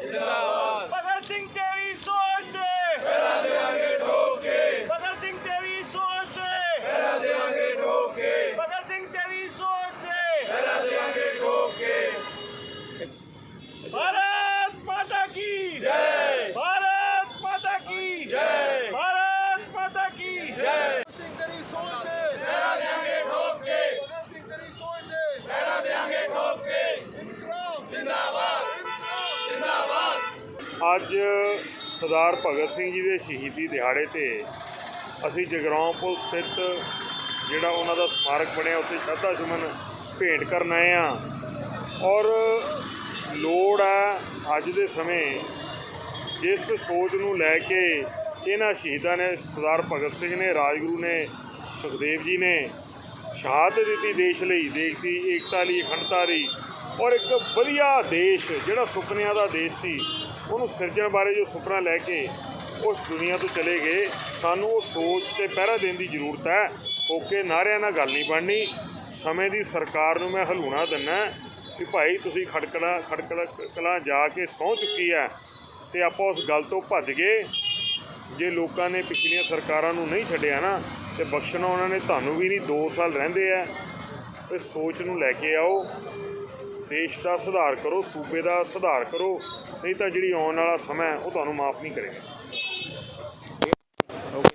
된다. ਅੱਜ ਸਰਦਾਰ ਭਗਤ ਸਿੰਘ ਜੀ ਦੇ ਸ਼ਹੀਦੀ ਦਿਹਾੜੇ ਤੇ ਅਸੀਂ ਜਗਰਾਉਂ ਪੁਲ ਸਥਿਤ ਜਿਹੜਾ ਉਹਨਾਂ ਦਾ ਸਮਾਰਕ ਬਣਿਆ, ਉੱਥੇ ਸ਼ਰਧਾ ਸੁਮਨ ਭੇਂਟ ਕਰਨ ਆਏ ਆ ਔਰ ਲੋੜ ਆ ਅੱਜ ਦੇ ਸਮੇਂ ਜਿਸ ਸੋਚ ਨੂੰ ਲੈ ਕੇ ਇਹਨਾਂ ਸ਼ਹੀਦਾਂ ਨੇ, ਸਰਦਾਰ ਭਗਤ ਸਿੰਘ ਨੇ, ਰਾਜਗੁਰੂ ਨੇ, ਸੁਖਦੇਵ ਜੀ ਨੇ ਸ਼ਹਾਦਤ ਦਿੱਤੀ ਦੇਸ਼ ਲਈ। ਦੇਸ਼ ਦੀ ਏਕਤਾ ਲਈ, ਅਖੰਡਤਾ ਲਈ ਔਰ ਇੱਕ ਵਧੀਆ ਦੇਸ਼, ਜਿਹੜਾ ਸੁਪਨਿਆਂ ਦਾ ਦੇਸ਼ ਸੀ, ਉਹਨੂੰ ਸਿਰਜਣ ਬਾਰੇ ਜੋ ਸੁਪਨਾ ਲੈ ਕੇ ਉਸ ਦੁਨੀਆ ਤੋਂ ਚਲੇ ਗਏ, ਸਾਨੂੰ ਉਹ ਸੋਚ ਤੇ ਪਹਿਰਾ ਦੇਣ ਦੀ ਜ਼ਰੂਰਤ ਹੈ। ਓਕੇ, ਨਾਰਿਆਂ ਨਾਲ ਗੱਲ ਨਹੀਂ ਬਣਨੀ। ਸਮੇਂ ਦੀ ਸਰਕਾਰ ਨੂੰ ਮੈਂ ਹਲੂਣਾ ਦਿੰਨਾ ਕਿ ਭਾਈ ਤੁਸੀਂ ਖੜਕੜਾ ਖੜਕੜਾ ਕਲਾਂ ਜਾ ਕੇ ਸਹੁੰ ਚੁੱਕੀ ਹੈ ਤੇ ਆਪਾਂ ਉਸ ਗੱਲ ਤੋਂ ਭੱਜ ਗਏ। ਜੇ ਲੋਕਾਂ ਨੇ ਪਿਛਲੀਆਂ ਸਰਕਾਰਾਂ ਨੂੰ ਨਹੀਂ ਛੱਡਿਆ ਨਾ, ਤੇ ਬਖਸ਼ਣਾ ਉਹਨਾਂ ਨੇ ਤੁਹਾਨੂੰ ਵੀ ਨਹੀਂ 2 ਸਾਲ ਰਹਿੰਦੇ ਆ। ਤੇ ਸੋਚ ਨੂੰ ਲੈ ਕੇ ਆਓ। ਦੇਸ਼ ਦਾ ਸੁਧਾਰ ਕਰੋ, ਸੂਬੇ ਦਾ ਸੁਧਾਰ ਕਰੋ, ਨਹੀਂ ਤਾਂ ਜਿਹੜੀ ਆਉਣ ਵਾਲਾ ਸਮਾਂ ਉਹ ਤੁਹਾਨੂੰ ਮਾਫ ਨਹੀਂ ਕਰੇਗਾ।